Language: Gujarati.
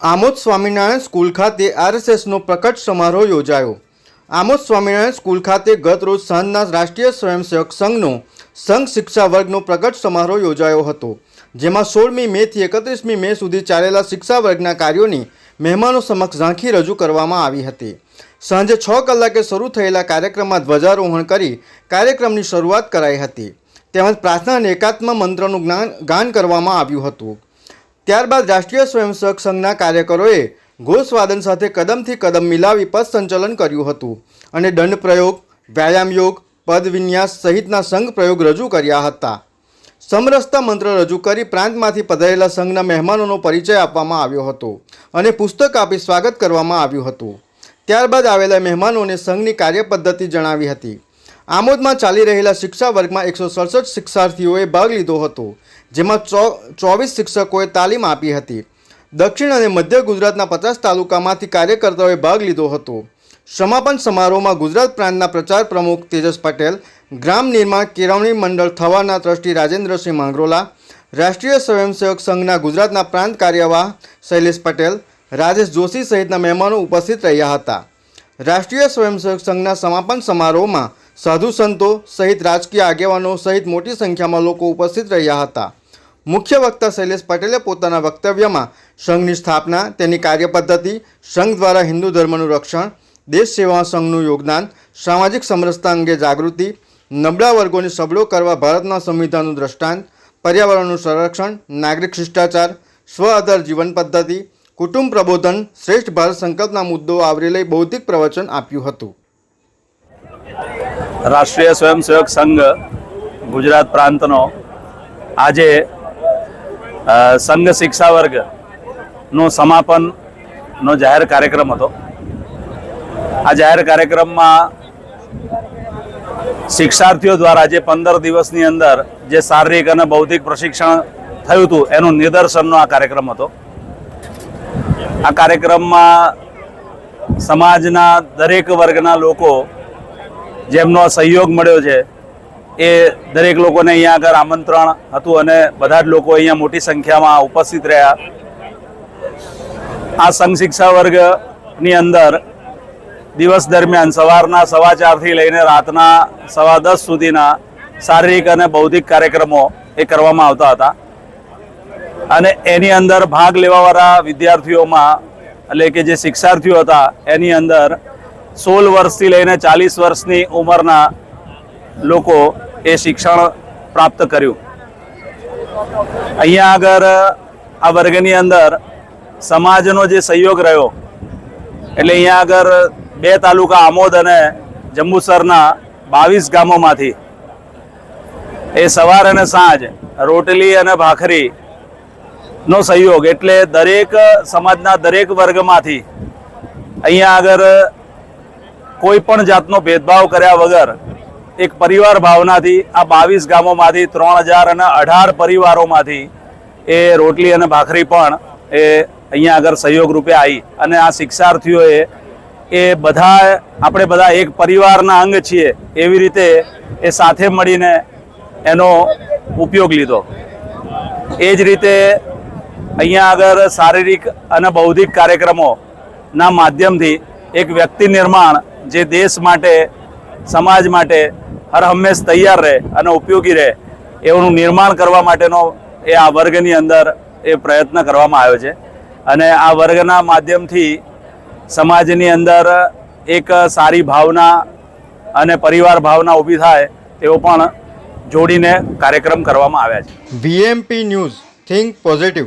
આમોદ સ્વામિનારાયણ સ્કૂલ ખાતે આરએસએસનો પ્રકટ સમારોહ યોજાયો. આમોદ સ્વામિનારાયણ સ્કૂલ ખાતે ગત રોજ સાંજના રાષ્ટ્રીય સ્વયંસેવક સંઘનો સંઘ શિક્ષા વર્ગનો પ્રગટ સમારોહ યોજાયો હતો, જેમાં સોળમી મેથી એકત્રીસમી મે સુધી ચાલેલા શિક્ષા વર્ગના કાર્યોની મહેમાનો સમક્ષ ઝાંખી રજૂ કરવામાં આવી હતી. સાંજે છ કલાકે શરૂ થયેલા કાર્યક્રમમાં ધ્વજારોહણ કરી કાર્યક્રમની શરૂઆત કરાઈ હતી. તેમજ પ્રાર્થના અને એકાત્મ મંત્રનું જ્ઞાન ગાન કરવામાં આવ્યું હતું. ત્યારબાદ રાષ્ટ્રીય સ્વયંસેવક સંઘના કાર્યકરોએ ઘોષવાદન સાથે કદમથી કદમ મિલાવી પદ સંચલન કર્યું હતું અને દંડ પ્રયોગ, વ્યાયામ યોગ, પદ વિન્યાસ સહિતના સંઘ પ્રયોગ રજૂ કર્યા હતા. સમરસતા મંત્ર રજૂ કરી પ્રાંતમાંથી પધારેલા સંઘના મહેમાનોનો પરિચય આપવામાં આવ્યો હતો અને પુસ્તક આપી સ્વાગત કરવામાં આવ્યું હતું. ત્યારબાદ આવેલા મહેમાનોને સંઘની કાર્યપદ્ધતિ જણાવી હતી. આમોદમાં ચાલી રહેલા શિક્ષા વર્ગમાં એકસો સડસઠ શિક્ષાર્થીઓએ ભાગ લીધો હતો, જેમાં ચોવીસ શિક્ષકોએ તાલીમ આપી હતી. દક્ષિણ અને મધ્ય ગુજરાતના પચાસ તાલુકામાંથી કાર્યકર્તાઓએ ભાગ લીધો હતો. સમાપન સમારોહમાં ગુજરાત પ્રાંતના પ્રચાર પ્રમુખ તેજસ પટેલ, ગ્રામ નિર્માણ કેળવણી મંડળ થવાના ટ્રસ્ટી રાજેન્દ્રસિંહ માંગરોલા, રાષ્ટ્રીય સ્વયંસેવક સંઘના ગુજરાતના પ્રાંત કાર્યવાહ શૈલેષ પટેલ, રાજેશ જોશી સહિતના મહેમાનો ઉપસ્થિત રહ્યા હતા. રાષ્ટ્રીય સ્વયંસેવક સંઘના સમાપન સમારોહમાં સાધુ સંતો સહિત રાજકીય આગેવાનો સહિત મોટી સંખ્યામાં લોકો ઉપસ્થિત રહ્યા હતા. મુખ્ય વક્તા શૈલેષ પટેલે પોતાના વક્તવ્યમાં સંઘની સ્થાપના, તેની કાર્યપદ્ધતિ, સંઘ દ્વારા હિન્દુ ધર્મનું રક્ષણ, દેશ સેવા સંઘનું યોગદાન, સામાજિક સમરસતા અંગે જાગૃતિ, નબળા વર્ગોને સબળો કરવા ભારતના સંવિધાનનું દ્રષ્ટાંત, પર્યાવરણનું સંરક્ષણ, નાગરિક શિષ્ટાચાર, સ્વ આધાર જીવન પદ્ધતિ, કુટુંબ પ્રબોધન, શ્રેષ્ઠ ભારત સંકલ્પના મુદ્દો આવરી લઈ બૌદ્ધિક પ્રવચન આપ્યું હતું. રાષ્ટ્રીય સ્વયંસેવક સંઘ ગુજરાત પ્રાંતનો આજે સંઘ શિક્ષા વર્ગનો સમાપનનો જાહેર કાર્યક્રમ હતો. આ જાહેર કાર્યક્રમમાં શિક્ષાર્થીઓ દ્વારા જે પંદર દિવસની અંદર જે શારીરિક અને બૌદ્ધિક પ્રશિક્ષણ થયું હતું, એનું નિદર્શનનો આ કાર્યક્રમ હતો. આ કાર્યક્રમમાં સમાજના દરેક વર્ગના લોકો જેમનો સહયોગ મળ્યો છે, એ દરેક લોકોને અહીંયા આગળ આમંત્રણ હતું અને બધા જ લોકો અહીંયા મોટી સંખ્યામાં ઉપસ્થિત રહ્યા. આ સંઘ શિક્ષા વર્ગની અંદર દિવસ દરમિયાન સવારના સવા ચારથી લઈને રાતના સવા દસ સુધીના શારીરિક અને બૌદ્ધિક કાર્યક્રમો એ કરવામાં આવતા હતા. અને એની અંદર ભાગ લેવાવાળા વિદ્યાર્થીઓમાં, એટલે કે જે શિક્ષાર્થીઓ હતા, એની અંદર સોળ વર્ષથી લઈને ચાલીસ વર્ષની ઉંમરના લોકો એ શિક્ષણ પ્રાપ્ત કર્યું. અહીંયા આગળ આ વર્ગની અંદર સમાજનો જે સહયોગ રહ્યો, એટલે અહીંયા આગળ બે તાલુકા આમોદ અને જંબુસરના બાવીસ ગામોમાંથી એ સવાર અને સાંજ રોટલી અને ભાખરી નો સહયોગ એટલે દરેક સમાજના દરેક વર્ગમાંથી અહીંયા આગળ કોઈ પણ જાતનો ભેદભાવ કર્યા વગર એક પરિવાર ભાવનાથી આ બાવીસ ગામોમાંથી ત્રણ હજાર અને અઢાર પરિવારોમાંથી એ રોટલી અને ભાખરી પણ એ અહીંયા આગળ સહયોગ રૂપે આવી. અને આ શિક્ષાર્થીઓએ એ બધા આપણે બધા એક પરિવારના અંગ છીએ એવી રીતે એ સાથે મળીને એનો ઉપયોગ લીધો. એ જ રીતે અહીંયા આગળ શારીરિક અને બૌદ્ધિક કાર્યક્રમોના માધ્યમથી એક વ્યક્તિ નિર્માણ જે દેશ માટે, સમાજ માટે હર હંમેશ તૈયાર રહે અને ઉપયોગી રહે એવું નિર્માણ કરવા માટેનો એ આ વર્ગની અંદર એ પ્રયત્ન કરવામાં આવ્યો છે. અને આ વર્ગના માધ્યમથી સમાજની અંદર એક સારી ભાવના અને પરિવાર ભાવના ઊભી થાય તેવો પણ જોડીને કાર્યક્રમ કરવામાં આવ્યા છે. VMP news, think positive.